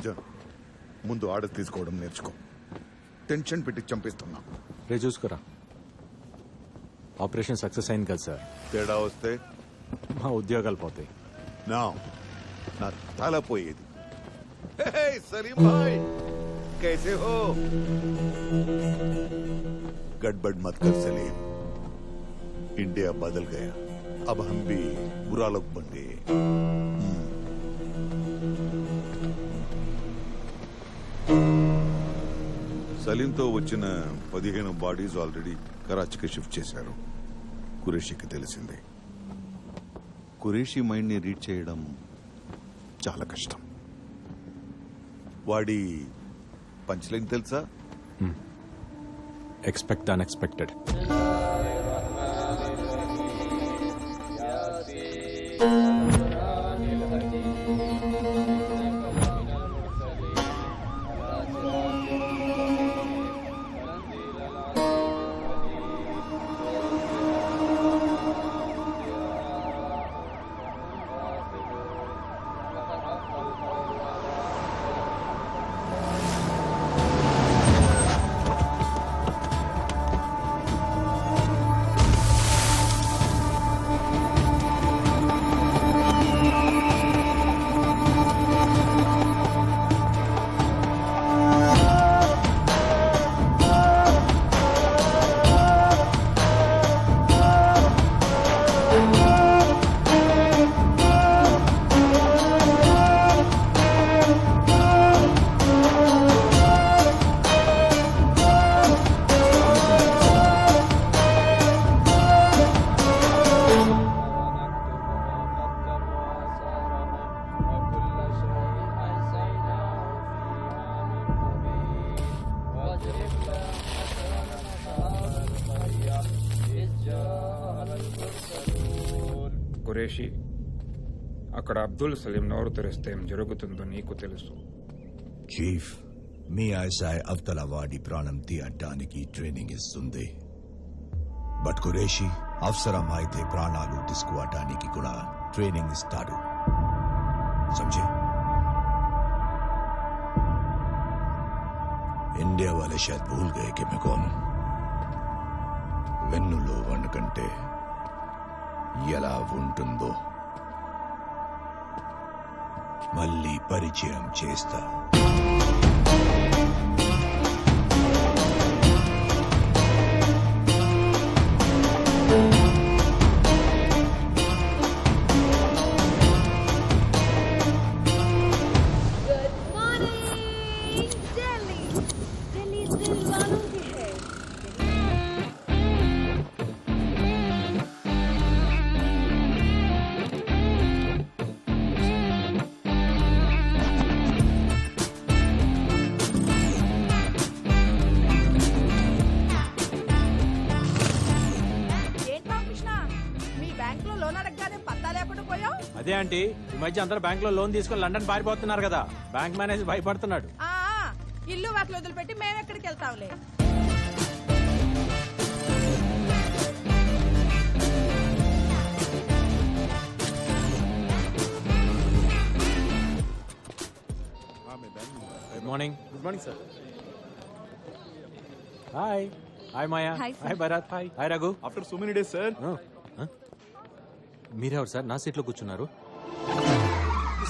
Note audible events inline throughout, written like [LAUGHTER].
అర్జున్ ముందు ఆర్డర్ తీసుకోవడం నేర్చుకో టెన్షన్ పెట్టి చంపిస్తున్నా రే చూసుకురా ఆపరేషన్ సక్సెస్ అయింది కదా సార్ తేడా వస్తే మా ఉద్యోగాలు పోతాయి నా నా తల పోయేది హే, సలీం భాయ్ कैसे हो गड़बड़ मत कर सलीम इंडिया बदल गया अब हम भी बुरा लोग बन गए సలీంతో వచ్చిన పదిహేను బాడీస్ ఆల్రెడీ కరాచీకి షిఫ్ట్ చేశారు. కురేషికి తెలిసింది. కురేషి మైండ్ని రీడ్ చేయడం చాలా కష్టం. వాడి పంచ్లైన్ తెలుసా? Hmm. ఎక్స్పెక్ట్ అన్ఎక్స్పెక్టెడ్ ఖురేషి అక్కడ అబ్దుల్ సలీం నోరు తెరిస్తే జరుగుతుందో నీకు తెలుసు. చీఫ్ మీ ఐసాయ్ అవతల వాడి ప్రాణం తీయటానికి ట్రైనింగ్ ఇస్తుంది. బట్ ఖురేషి అవసరం అయితే ప్రాణాలు తీసుకోవటానికి కూడా ట్రైనింగ్ ఇస్తాడు. సంజయ్? ఇండియా वाले शायद भूल गए कि मैं कौन వెన్నులో వన్ కంటే ఎలా ఉంటుందో. మళ్ళీ పరిచయం చేస్తా. అదే ఆంటీ ఈ మధ్య అందరూ బ్యాంక్లో లోన్ తీసుకొని లండన్ పారిపోతున్నారు కదా. బ్యాంక్ మేనేజర్ భయపడుతున్నాడు. ఆ, ఆ, ఇల్లు వాటిలో వదిలిపెట్టి మేము ఎక్కడికి వెళ్తాంలే. Good morning good morning sir hi hi Maya Hi, sir. Hi Bharat hi hi Raghu after so many days sir మీరెవరు సార్ నా సీట్లో కూర్చున్నారు.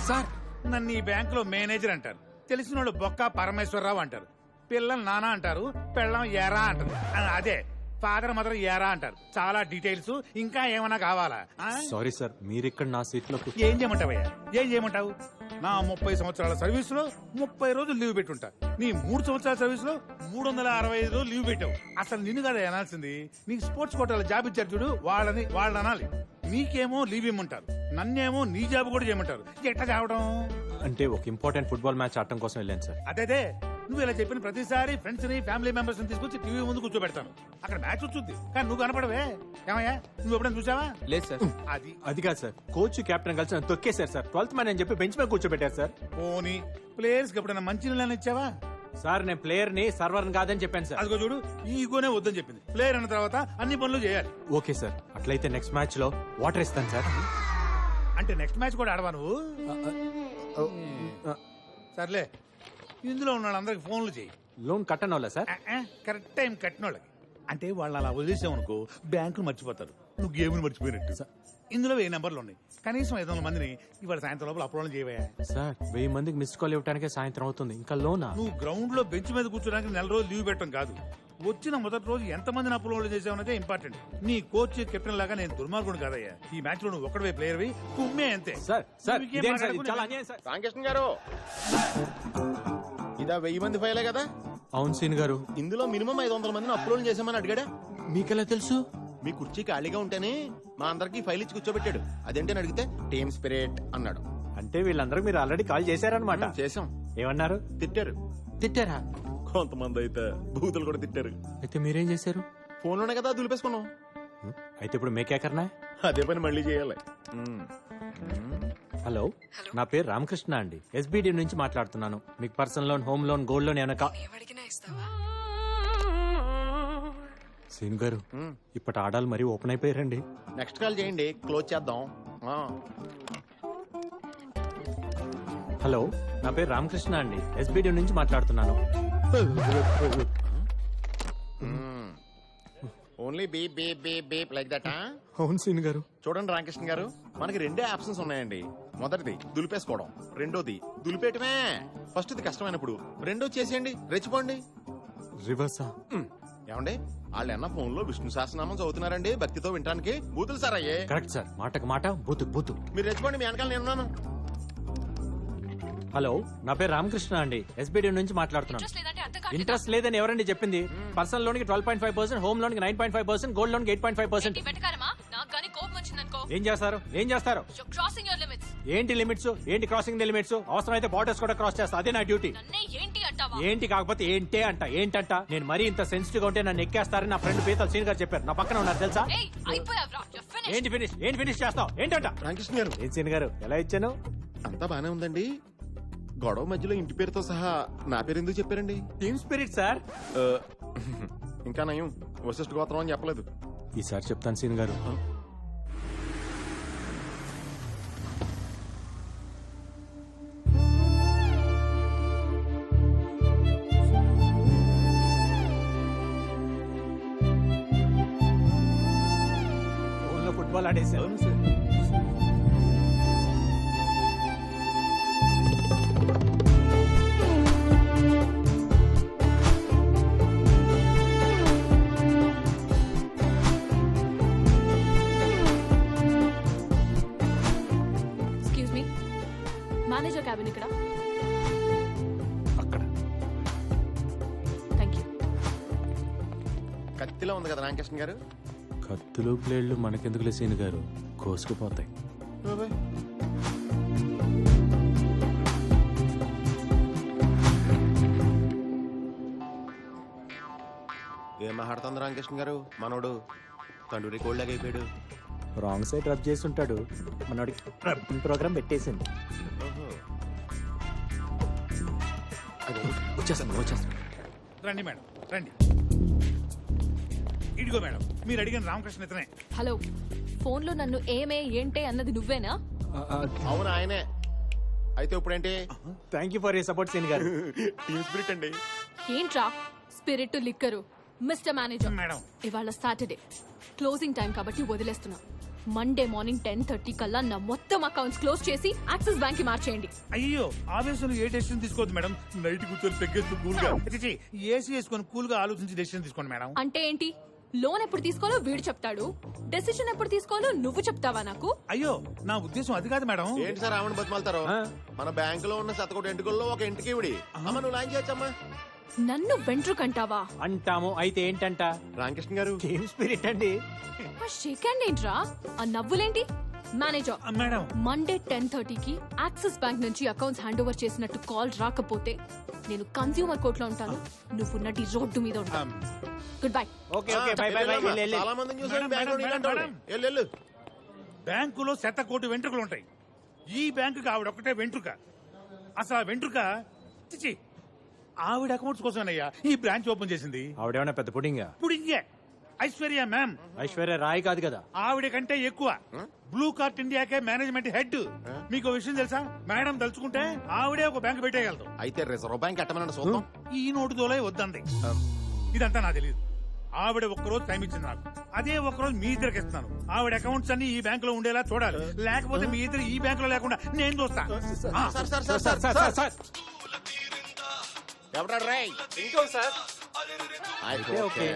సార్ నన్ను ఈ బ్యాంక్లో మేనేజర్ అంటారు. తెలిసిన వాళ్ళు బొక్క పరమేశ్వరరావు అంటారు. పిల్లలు నానా అంటారు పెళ్ళం ఎరా అంటారు. అదే ఫాదర్ మదర్ ఏరా అంటారు. చాలా డీటెయిల్స్ ఇంకా ఏమైనా కావాలా? ఆ? సారీ సార్ మీరు ఇక్కడ నా సీట్లో కూ- ఏం చేయమంటావయ్యా? ఏం చేయమంటావు? నా ముప్పై సంవత్సరాల సర్వీస్లో ముప్పై రోజులు లీవ్ పెట్టుంటా. నీ మూడు సంవత్సరాల సర్వీస్లో మూడు వందల అరవై ఐదు రోజులు లీవ్ పెట్టావు. అసలు నిన్ను కదా అనాల్సింది. నీకు స్పోర్ట్స్ కోటాల జాబ్ ఇచ్చారు చూడు వాళ్ళని వాళ్ళని అనాలి నీకేమో లీవ్ ఇమ్మంటారు. నన్నేమో నీ జాబ్ కూడా చేయమంటారు. ఎట్లా చావడం అంటే ఒక ఇంపార్టెంట్ ఫుట్బాల్ మ్యాచ్ ఆడటం కోసం వెళ్ళాను సార్. అదేదే నువ్వు ఇలా చెప్పిన ప్రతిసారి ఫ్రెండ్స్ని ఫ్యామిలీ మెంబర్స్ని తీసుకొచ్చి టీవీ ముందు కూర్చోబెడతాను. అక్కడ మ్యాచ్ వచ్చుద్ది. కానీ నువ్వు కనపడవే. ఏమయ్యా? నువ్వు ఎప్పుడైనా చూసావా? లేదు సార్. అది. అది కాదు సార్. కోచ్ కెప్టెన్ కలిసి నన్ను తొక్కేశారు సార్. ట్వెల్త్ మ్యాన్ అని చెప్పి బెంచ్ మీద కూర్చోబెట్టారు సార్. పోనీ. ప్లేయర్స్కి ఎప్పుడైనా మంచి నీళ్ళని ఇచ్చావా? సార్ నేను ప్లేయర్ని సర్వర్ కాదని చెప్పాను సార్. అదిగో చూడు ఈగోనే వద్దని చెప్పింది. ప్లేయర్ అన్న తర్వాత అన్ని పనులు చేయాలి. Okay sir. అట్లయితే నెక్స్ట్ మ్యాచ్లో వాటర్ ఇస్తాను సార్. అంటే నెక్స్ట్ మ్యాచ్ కూడా ఆడవా నువ్వు? సర్లే. ఇందులో ఉన్న వాళ్ళందరికి ఫోన్లు చేయి. లోన్ కట్టను వాళ్ళ సార్ కరెక్ట్ టైం కట్టిన వాళ్ళకి అంటే వాళ్ళు అలా వదిలేసామనుకో బ్యాంకులు మర్చిపోతారు. నువ్వు గేమ్లు మర్చిపోయినట్టు. ఇందులో వెయ్యి నెంబర్లు ఉన్నాయి. కనీసం ఐదు వందల మందిని ఇవాళ సాయంత్రం లోపల అప్రోల్ చేయవా సార్ వెయ్యి మందికి మిస్ కాల్ ఇవ్వడానికే సాయంత్రం అవుతుంది. ఇంకా లోనా? నువ్వు గ్రౌండ్లో బెంచ్ మీద కూర్చోడానికి నెల రోజులు లీవ్ పెట్టడం కాదు. వచ్చిన మొదటి రోజు ఎంత మందిని అప్రోల్ చేసావనేదే ఇంపార్టెంట్ నీ కోచ్ కెప్టెన్ లాగా నేను దుర్మార్గుడు కాదయ్యా. ఈ మ్యాచ్లో నువ్వు ఒక్కడే ప్లేయర్ కుమ్మే అంతే. Sir sir sir? Sir. Ramakrishna garu. ఇదా వెయ్యి మంది ఫైలే కదా? అవును సీన్ గారు. ఇందులో మినిమం ఐదు వందల మందిని అప్లోడ్ చేసామని అడిగాడా? మీకెలా తెలుసు? మీ కుర్చీ ఖాళీగా ఉంటేనే మా అందరికి ఫైల్ ఇచ్చి కూర్చోబెట్టాడు. అదేంటని అడిగితే టీమ్ స్పిరిట్ అన్నాడు. అంటే వీళ్ళందరూ మీరు ఆల్రెడీ కాల్ చేశారనమాట చేసాం ఏమన్నారు? తిట్టారు. తిట్టారా? కొంతమంది అయితే బూతులు కూడా తిట్టారు. అయితే మీరేం చేశారు? ఫోన్లోనే కదా దులిపేసుకున్నాం? అయితే ఇప్పుడు మేకేకర్నా అదే పని మళ్ళీ చేయాలి. హలో. నా పేరు రామకృష్ణ అండి. ఎస్బిడి నుంచి మాట్లాడుతున్నాను. మీకు personal loan home loan gold loan ఏమైనా కా- ఏమడిగినా ఇస్తావా? సీన్ గారు ఇప్పటి ఆడాలు మరీ ఓపెన్ అయిపోయారండి. నెక్స్ట్ కాల్ చేయండి క్లోజ్ చేద్దాం. ఆ. హలో నా పేరు రామకృష్ణ అండి. ఎస్బిడి నుంచి మాట్లాడుతున్నాను. Only beep beep beep beep like that అవును సీన్ గారు. చూడండి రామకృష్ణ గారు మనకి రెండే ఆప్షన్స్ ఉన్నాయండి. మొదటిది దులిపేసుకోవడం. రెండోది దులిపేయటమే. ఫస్ట్ ఇది కష్టమైనప్పుడు. రెండో చేసేయండి రెచ్చిపోండి. రివర్సా ఏమండి వాళ్ళు అన్న ఫోన్లో విష్ణు సహస్రనామం చదువుతున్నారండి భక్తితో వినడానికి బూతులు సార్ అయ్యే. Correct sir. మాటకు మాట బూతు బూతు. మీరు రెచ్చిపోండి మీ వెనకాల నేనున్నాను హలో నా పేరు రామకృష్ణ అండి. ఎస్బిడి నుంచి మాట్లాడుతున్నాను. ఇంట్రెస్ట్ లేదని ఎవరండి చెప్పింది? పర్సనల్ లోన్కి twelve point five percent home లోన్కి nine point five percent gold లోన్కి ఎయిట్ పాయింట్ ఫైవ్ పర్సెంట్. ఏం చేస్తారు? ఏం చేస్తారు? క్రాసింగ్ ఏంటి లిమిట్స్? ఏంటి క్రాసింగ్ ది లిమిట్స్? అవసరం అయితే బార్డర్స్ కూడా క్రాస్ చేస్తా. అదే నా డ్యూటీ నన్నే ఏంటి అంటావా? ఏంటి కాకపోతే ఏంటే అంట ఏంటంట? నేను మరీ ఇంత సెన్సిటివ్గా ఉంటే నన్ను ఎక్కేస్తారని నా ఫ్రెండ్ పీతల్ సీన్ గారు చెప్పారు. నా పక్కన ఉన్నారు తెలుసా? ఏయ్ అయిపోయావ్రా యు ఫినిష్ ఏంటి ఫినిష్ ఏంటి ఫినిష్ చేస్తావు? ఏంటంట? రామకృష్ణ గారు. ఏం సీన్ గారు? ఎలా ఇచ్చాను? అంతా బానే ఉందండి. గొడవ మధ్యలో ఇంటి పేరుతో సహా నా పేరు ఎందుకు చెప్పారండి? టీమ్ స్పిరిట్ సార్ ఆ, [LAUGHS] ఇంకా నయం. వశిష్ఠ గోత్రం అని చెప్పలేదు. ఈసారి చెప్తాను Sean garu. Football excuse me manager cabin ఇక్కడ. అక్కడ. థ్యాంక్ యూ కత్తిలో ఉంది కదా రామకృష్ణ గారు? కత్తులు ప్లేళ్ళు మనకెందుకులే సీన్ గారు? కోసుకుపోతాయి. బాబాయ్. ఏం మాట్లాడుతుంది రామకృష్ణ గారు? మనోడు తండ్రి కోళ్ళగా అయిపోయాడు. రాంగ్ సైడ్ రబ్ చేసి ఉంటాడు. మనోడికి రబ్బింగ్ ప్రోగ్రామ్ పెట్టేసింది. వచ్చేస్తాను వచ్చేస్తాను. రండి మేడం రండి. ఇదిగో మేడం మీరు అడిగిన రామకృష్ణ ఇతనే. హలో ఫోన్లో నన్ను ఏమే ఏంటే అన్నది నువ్వేనా? అవును ఆయనే. అయితే ఇప్పుడేంటి? Thank you for you support Sean garu. Team spirit అండి. ఏంట్రా? Spirit liquor. Mister manager madam. ఇవాళ సాటర్డే. క్లోజింగ్ టైం కాబట్టి వదిలేస్తున్నా. మండే మార్నింగ్ టెన్ థర్టీ కల్లా నా మొత్తం అకౌంట్స్ క్లోజ్ చేసి యాక్సిస్ బ్యాంక్కి మార్చేయండి. అయ్యో ఆవేశంలో ఏ డెసిషన్ తీసుకోవద్దు మేడం. నైట్ కూర్చొని పెగ్గేస్తూ కూల్గా ఏసీ వేసుకొని కూల్గా ఆలోచించి డెసిషన్ తీసుకోండి మేడం. అంటే ఏంటి? లోన్ ఎప్పుడు తీసుకోవాలో వీడు చెప్తాడు. డెసిషన్ ఎప్పుడు తీసుకోవాలో నువ్వు చెప్తావా నాకు? అయ్యో నా ఉద్దేశం అది కాదు మేడం. ఏంటి సార్ ఆమెను బతిమాలతారు. మన బ్యాంక్లో ఉన్న శతకోటి ఎంటుకల్లో ఒక ఇంటికి ఇవిడి. అమ్మ నువ్వు లాంచ్ చేయొచ్చమ్మా. నన్ను వెంట్రుకంటావా అంటాము అయితే ఏంటంట? రామకృష్ణ గారు. టీమ్ స్పిరిట్ అండి. ఆ షేక్ హ్యాండ్ ఏంట్రా? ఆ నవ్వులేంటి? Manager madam. మండే టెన్ థర్టీకి యాక్సిస్ బ్యాంక్ నుంచి అకౌంట్స్ హ్యాండ్ ఓవర్ చేసినట్టు కాల్ రాకపోతే నేను కన్స్యూమర్ కోర్టులో ఉంటాను. నువ్వు నటి రోడ్డు మీద ఉంటాను good bye okay okay bye bye bye. చాలా మందిని చూసాను మేడం, బ్యాంక్లో బ్యాంకులో శత కోటి వెంట్రుకలు ఉంటాయి. ఈ బ్యాంకుకి ఆవిడ ఒకటే వెంట్రుక. అసలు ఆ వెంట్రుక చిచి ఆవిడ అకౌంట్స్ కోసమేనయ్యా ఈ బ్రాంచ్ ఓపెన్ చేసింది. ఆవిడేమన్నా పెద్ద పుడింగా? ఇంకే ఐశ్వర్య మ్యామ్ ఐశ్వర్య రాయ్ కాదు కదా. ఆవిడ కంటే ఎక్కువ. బ్లూ కార్ట్ ఇండియాకే మేనేజ్మెంట్ హెడ్ మీకు విషయం తెలుసా? మేడం తలుచుకుంటే ఆవిడే ఒక బ్యాంక్ పెట్టేయగలదు. అయితే రిజర్వ్ బ్యాంక్ ఈ నోటు తోలే వద్దంది ఇదంతా నాకు తెలియదు ఆవిడ ఒక్కరోజు టైం ఇచ్చింది నాకు. అదే ఒక్కరోజు మీ ఇద్దరికి ఇస్తాను ఆవిడ అకౌంట్స్ అన్ని ఈ బ్యాంక్లో ఉండేలా చూడాలి. లేకపోతే మీ ఇద్దరు ఈ బ్యాంక్లో లేకుండా నేను చూస్తా. ఎవరు సార్ ఓకే.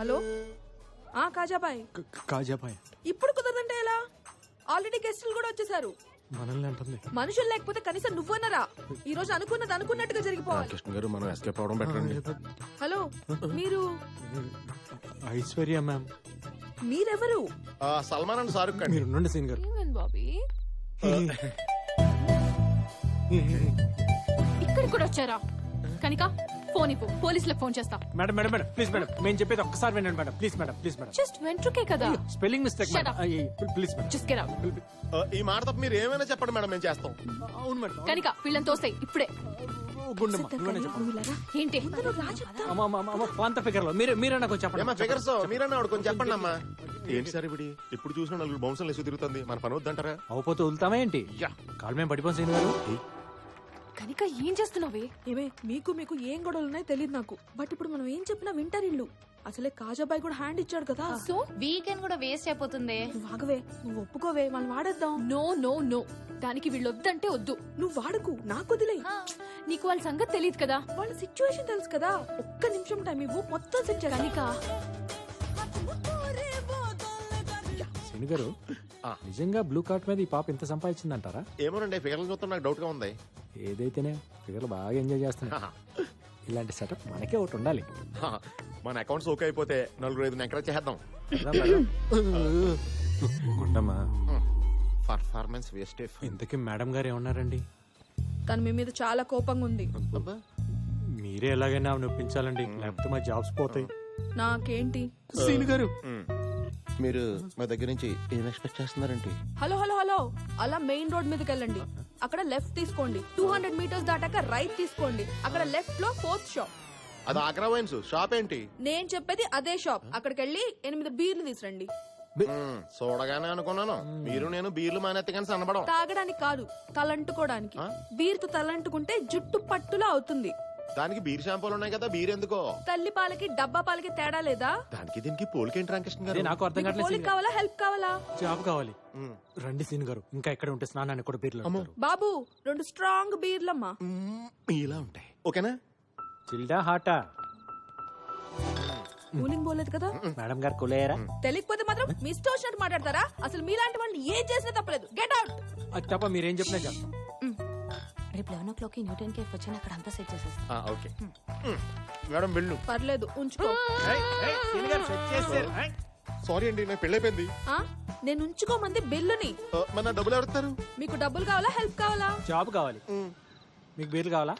హలో? ఆ కాజాబాయ్. కాజాబాయ్. ఇప్పుడు కుదరదంటే ఎలా? ఆల్రెడీ గెస్టులు కూడా వచ్చేసారు. మనల్ని అంటుంది. మనుషులు లేకపోతే కనీసం నువ్వన్నరా? ఈ రోజు అనుకున్నది అనుకున్నట్టుగా జరిగిపోవాలి. కృష్ణ గారు మనం ఎస్కేప్ అవడం బెటర్ అండి. హలో మీరు? ఐశ్వర్య మ్యామ్. మీరెవరు? ఆ, సల్మాన్ అండ్ షారుఖ్ అండి. మీరు ఉండండి సీన్ గారు బాబీ ఇక్కడికి కూడా వచ్చారా? కనిక ఫోన్ ఇవ్వు. పోలీసులకు ఫోన్ చేస్తా. Madam madam madam please madam మేము చెప్పేది ఒక్కసారి వినండి madam please madam please madam. Just వెంట్రుకే కదా. Spelling mistake Shut madam. up. Please madam. Just get out ఆ, ఈ మాట తప్ప మీరు ఏమైనా చెప్పండి మేడం మేము చేస్తాం. అవును మేడం కనిక వీళ్ళని తోస్తాయి ఇప్పుడే. గుండమ్మ చెప్పండి ఏంటి? అమ్మ అమ్మ అమ్మ, అమ్మ పాంత ఫిగర్లో మీరు మీరే నాకు ఏమా చెప్పండి. ఫిగర్స్? మీరన్నా ఆవిడ కొంచెం చెప్పండి. అమ్మా ఏంటి సార్ ఇప్పుడు? ఇప్పుడు చూసిన నలుగురు బౌన్సర్లు వేసి తిరుగుతుంది. మన పని వద్దంటారా? అవపోతే వదులుతామా ఏంటి? యా. కాలు మేము పడిపోం సీన్ గారు. కనిక ఏం చేస్తున్నావే? ఏమే మీకు మీకు ఏం గొడవలు ఉన్నాయో తెలియదు నాకు. బట్ ఇప్పుడు మనం ఏం చెప్పినా వింటారు ఇల్లు అసలే కాజాబాయ్ కూడా హ్యాండ్ ఇచ్చాడు కదా. సో? వీకెండ్ కూడా వేస్ట్ అయిపోతుంది. నువ్వు ఆగవే నువ్వు ఒప్పుకోవే వాళ్ళు వాడేద్దాం. No no no. దానికి వీళ్ళు వద్దంటే వద్దు. నువ్వు వాడుకు నాకు వదిలే నీకు వాళ్ళ సంగతి తెలియదు కదా. వాళ్ళ సిచ్యువేషన్ తెలుసు కదా. ఒక్క నిమిషం టైం ఇవ్వు మొత్తం సెట్ చేస్తా. కనిక సీన్ గారు ఆ. నిజంగా బ్లూ కార్ట్ మీద ఈ పాప ఎంత సంపాదించిందంటారా? ఏమోనండి ఫిగర్లు చూస్తే నాకు డౌట్గా ఉంది. ఏదైతేనే ఫిగర్లు బాగా ఎంజాయ్ చేస్తున్నా ఇలాంటి సెటప్ మనకే ఒకటి ఉండాలి. మన అకౌంట్స్ ఓకే అయిపోతే నలుగురు ఐదు ఎంకరేజ్ చేద్దాం? పర్ఫార్మెన్స్ వేస్ట్ ఇంతకీ మేడం గారు ఏమన్నారండి? తను మీ మీద చాలా కోపంగా ఉంది. మీరే ఎలాగైనా ఆమెను ఒప్పించాలండి. లేకపోతే మా జాబ్స్ పోతాయి. నాకేంటి? సీన్ గారు మీరు మా దగ్గర నుంచి ఏం ఎక్స్పెక్ట్ చేస్తున్నారండి? Hello hello hello. అలా మెయిన్ రోడ్ మీదకి వెళ్ళండి. అక్కడ లెఫ్ట్ తీసుకోండి. టూ హండ్రెడ్ మీటర్స్ దాటాక రైట్ తీసుకోండి. అక్కడ లెఫ్ట్లో ఫోర్త్ షాప్ అది ఆగ్రా వైన్స్ షాప్ ఏంటి? నేను చెప్పేది అదే షాప్ అక్కడికి వెళ్ళి ఎనిమిది బీర్లు తీసురండి. మ్మ్, చూడగానే అనుకున్నాను. మీరు నేను బీర్లు మానేత్తగానే సన్నబడం తాగడానికి కాదు తలంటుకోవడానికి బీర్తో తలంటుకుంటే జుట్టు పట్టులా అవుతుంది. దానికి బీర్ షాంపూలు ఉన్నాయి కదా బీర్ ఎందుకో? తల్లి పాలకి డబ్బా పాలకి తేడా లేదా? దానికి దీనికి పోలికేంటి రామకృష్ణ అదే గారు నాకు అర్థం కావట్లేదు పోలిక. కావాలా హెల్ప్ కావాలా? జాబ్ కావాలి. రండి సీన్ గారు ఇంకా ఎక్కడ ఉంటే స్నానాన్ని కూడా బీర్లు. బాబు రెండు స్ట్రాంగ్ బీర్లమ్మా. మ్మ్, ఇలా ఉంటాయి. ఓకేనా? చిల్డా హాటా. కూలింగ్ పోలేదు కదా? మేడం గారు కులేయరా తెలియకపోతే మాత్రం మీ ఇష్టం వచ్చినట్టు మాట్లాడతారా? అసలు మీలాంటి వాళ్ళు ఏం చేసినా తప్పలేదు. గెట్ అవుట్ అది తప్ప మీరేం చెప్పినా చేస్తాం రేపు eleven o'clock Newton cafe వచ్చి అక్కడ అంతా సెట్ చేసేస్తాం. ఆ, ఓకే. మేడం వెళ్ళు. పర్లేదు ఉంచుకో. సారీ అండి నాకు పెళ్ళైపోయింది. ఆ? నేను ఉంచుకోమంది బిల్లుని. ఆ, మరి నా డబ్బులు ఎవరుతారు మీకు డబ్బులు కావాలా హెల్ప్ కావాలా? జాబ్ కావాలి. మీకు బీర్లు కావాలా?